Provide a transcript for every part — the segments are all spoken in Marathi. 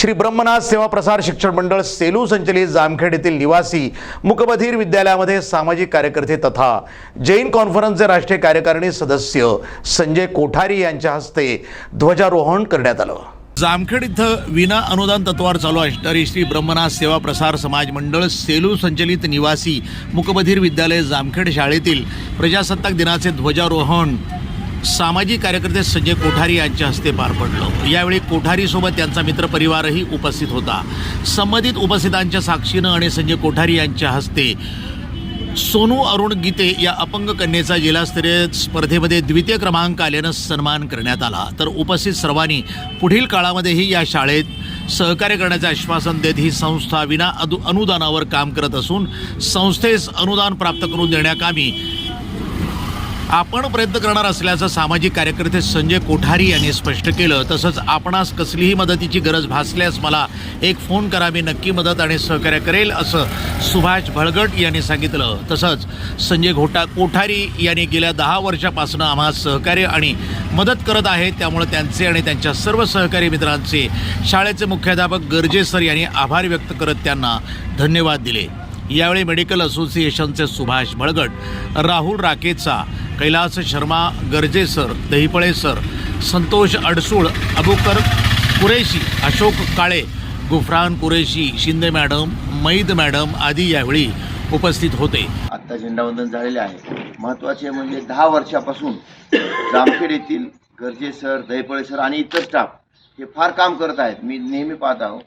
श्री ब्रह्मनाथ सेवा प्रसार शिक्षण मंडळ सेलू संचलित जामखेड येथील निवासी मुकबधीर विद्यालयामध्ये सामाजिक कार्यकर्ते तथा जैन कॉन्फरन्सचे राष्ट्रीय कार्यकारिणी सदस्य संजय कोठारी यांच्या हस्ते ध्वजारोहण करण्यात आलं. जामखेड इथं विना अनुदान तत्वावर चालू असणारी श्री ब्रह्मनाथ सेवा प्रसार समाज मंडळ सेलू संचलित निवासी मुकबधीर विद्यालय जामखेड शाळेतील प्रजासत्ताक दिनाचे ध्वजारोहण सामाजिक कार्यकर्ते संजय कोठारी यांच्या हस्ते पार पडलं. यावेळी कोठारीसोबत त्यांचा मित्रपरिवारही उपस्थित होता. संबंधित उपस्थितांच्या साक्षीनं आणि संजय कोठारी यांच्या हस्ते सोनू अरुण गीते या अपंग कन्येचा जिल्हास्तरीय स्पर्धेमध्ये द्वितीय क्रमांक आल्यानं सन्मान करण्यात आला. तर उपस्थित सर्वांनी पुढील काळामध्येही या शाळेत सहकार्य करण्याचे आश्वासन देत ही संस्था विना अदु अनुदानावर काम करत असून संस्थेस अनुदान प्राप्त करून देण्याकामी आपण प्रयत्न करणार असल्याचं सामाजिक कार्यकर्ते संजय कोठारी यांनी स्पष्ट केलं. तसंच आपणास कसलीही मदतीची गरज भासल्यास मला एक फोन करा मी नक्की मदत आणि सहकार्य करेल असं सुभाष भळगट यांनी सांगितलं. तसंच संजय घोटा कोठारी यांनी गेल्या दहा वर्षापासून आम्हाला सहकार्य आणि मदत करत आहेत. त्यामुळे त्यांचे आणि त्यांच्या सर्व सहकारी मित्रांचे शाळेचे मुख्याध्यापक गरजे सर यांनी आभार व्यक्त करत त्यांना धन्यवाद दिले. यावेळी मेडिकल असोसिएशनचे Subhash बळगट Rahul राकेचा Kailas Sharma Garje sir Dahiphale sir Santosh Adsul Abukar Qureshi Ashok Kale Gufran Qureshi Shinde madam Maid madam आदी यावेळी उपस्थित होते. आत्ता झेंडावंदन झालेले आहे. महत्त्वाचे म्हणजे दहा वर्षापासून जामखेड येथील गरजे सर दहीपळे सर आणि इतर स्टाफ हे फार काम करत आहेत. मी नेहमी पाहत आहो.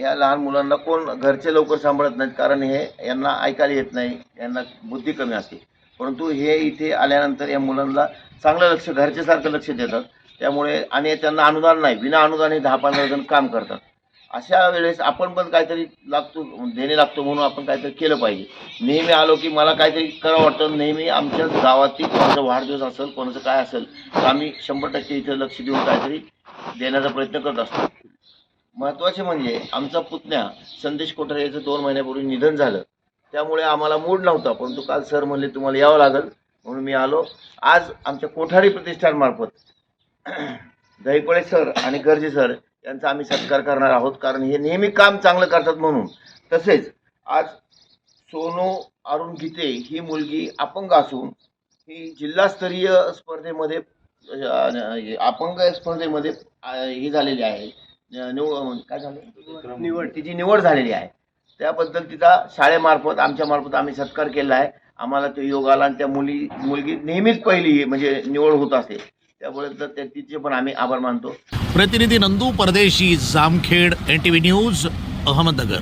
या लहान मुलांना कोण घरचे लवकर सांभाळत नाहीत कारण हे यांना ऐकायला येत नाही. यांना बुद्धी कमी असते. परंतु हे इथे आल्यानंतर या मुलांना चांगलं लक्ष घरच्यासारखं लक्ष देतात. त्यामुळे आणि त्यांना अनुदान नाही विना अनुदान हे दहा पंधरा जण काम करतात. अशा वेळेस आपण पण काहीतरी लागतो देणे लागतो म्हणून आपण काहीतरी केलं पाहिजे. नेहमी आलो की मला काहीतरी करावं वाटतं नेहमी आमच्या गावातील कोणाचा वाढदिवस असेल कोणाचं काय असेल तर आम्ही शंभर टक्के इथं लक्ष देऊन काहीतरी देण्याचा प्रयत्न करत असतो. महत्त्वाचे म्हणजे आमचा पुतण्या संदेश कोठारे याचं दोन महिन्यापूर्वी निधन झालं. त्यामुळे आम्हाला मूड नव्हता परंतु काल सर म्हणले तुम्हाला यावं लागेल म्हणून मी आलो. आज आमच्या कोठारी प्रतिष्ठानमार्फत दहीपळे सर आणि गर्जे सर यांचा आम्ही सत्कार करणार आहोत कारण हे नेहमी काम चांगलं करतात म्हणून. तसेच आज सोनू अरुण गीते ही मुलगी अपंग असून ही जिल्हास्तरीय स्पर्धेमध्ये अपंग स्पर्धेमध्ये ही झालेली आहे. निवड काय झालं? निवड. तिची निवड झालेली आहे. त्याबद्दल तिचा शाळेमार्फत आमच्यामार्फत आम्ही सत्कार केला आहे. आम्हाला तो योग आला आणि त्या मुली मुलगी नेहमीच पहिली म्हणजे निवड होत असते त्यामुळे तर तिचे पण आम्ही आभार मानतो. प्रतिनिधी Nandu Pardeshi Jamkhed N T V news Ahmednagar.